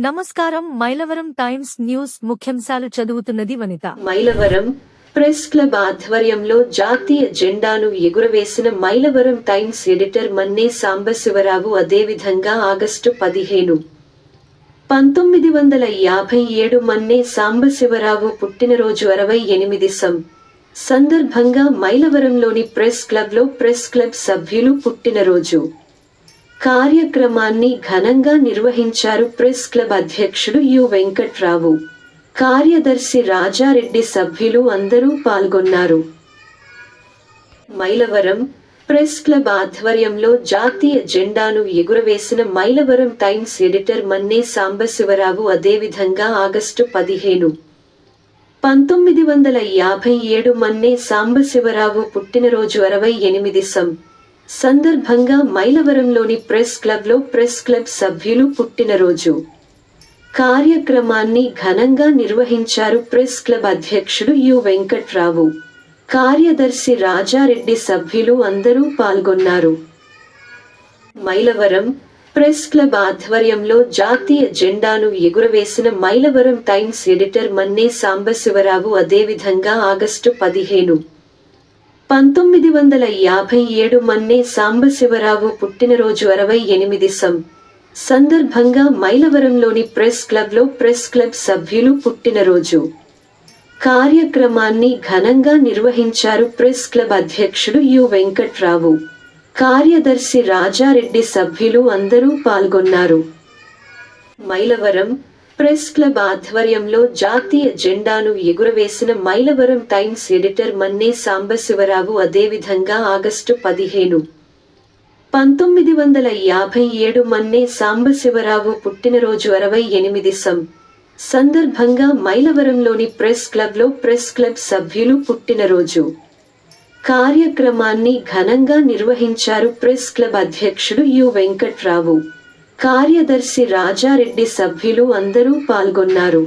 నమస్కారం Mylavaram times news ముఖ్యాంశాలు చదువుతున్నది వనిత. మైలవరం ప్రెస్ క్లబ్ ఆధ్వర్యంలో జాతీయ జెండాను ఎగురవేసిన మైలవరం టైమ్స్ ఎడిటర్ మన్నే సాంబశివరావు అదేవిధంగా ఆగస్టు పదిహేను. పంతొమ్మిది వందల యాభై ఏడు మన్నే సాంబశివరావు పుట్టినరోజు అరవై ఎనిమిది సం. సందర్భంగా మైలవరంలోని ప్రెస్ క్లబ్లో ప్రెస్ క్లబ్ సభ్యులు పుట్టినరోజు. కార్యక్రమాన్ని ఘనంగా నిర్వహించారు ప్రెస్ క్లబ్ అధ్యక్షుడు యు వెంకట్రావు. కార్యదర్శి రాజారెడ్డి సభ్యులు అందరూ పాల్గొన్నారు. మైలవరం ప్రెస్ క్లబ్ ఆధ్వర్యంలో జాతీయ జెండాను ఎగురవేసిన మైలవరం టైమ్స్ ఎడిటర్ మన్నే సాంబశివరావు అదేవిధంగా ఆగస్టు పదిహేను. పంతొమ్మిది వందల యాభై ఏడు మన్నే సాంబశివరావు పుట్టినరోజు అరవై ఎనిమిది సం. సందర్భంగా మైలవరంలోని ప్రెస్ క్లబ్లో ప్రెస్ క్లబ్ సభ్యులు పుట్టినరోజు. కార్యక్రమాన్ని ఘనంగా నిర్వహించారు ప్రెస్ క్లబ్ అధ్యక్షుడు యు వెంకట్రావు. కార్యదర్శి రాజారెడ్డి సభ్యులు అందరూ పాల్గొన్నారు. మైలవరం ప్రెస్ క్లబ్ ఆధ్వర్యంలో జాతీయ జెండాను ఎగురవేసిన మైలవరం టైమ్స్ ఎడిటర్ మన్నే సాంబశివరావు అదేవిధంగా ఆగస్టు పదిహేను. పంతొమ్మిది వందల యాభై ఏడు మన్నే సాంబశివరావు పుట్టినరోజు అరవై ఎనిమిది సం. సందర్భంగా మైలవరంలోని ప్రెస్ క్లబ్లో ప్రెస్ క్లబ్ సభ్యులు పుట్టినరోజు. కార్యక్రమాన్ని ఘనంగా నిర్వహించారు ప్రెస్ క్లబ్ అధ్యక్షుడు యు వెంకట్రావు. కార్యదర్శి రాజారెడ్డి సభ్యులు అందరూ పాల్గొన్నారు. మైలవరం ప్రెస్ క్లబ్ ఆధ్వర్యంలో జాతీయ జెండాను ఎగురవేసిన మైలవరం టైమ్స్ ఎడిటర్ మన్నే సాంబశివరావు అదేవిధంగా ఆగస్టు పదిహేను. పంతొమ్మిది వందల యాభై ఏడు మన్నే సాంబశివరావు పుట్టినరోజు అరవై ఎనిమిది సం. సందర్భంగా మైలవరంలోని ప్రెస్ క్లబ్లో ప్రెస్ క్లబ్ సభ్యులు పుట్టినరోజు. కార్యక్రమాన్ని ఘనంగా నిర్వహించారు ప్రెస్ క్లబ్ అధ్యక్షుడు యు వెంకట్రావు. కార్యదర్శి రాజారెడ్డి సభ్యులు అందరూ పాల్గొన్నారు.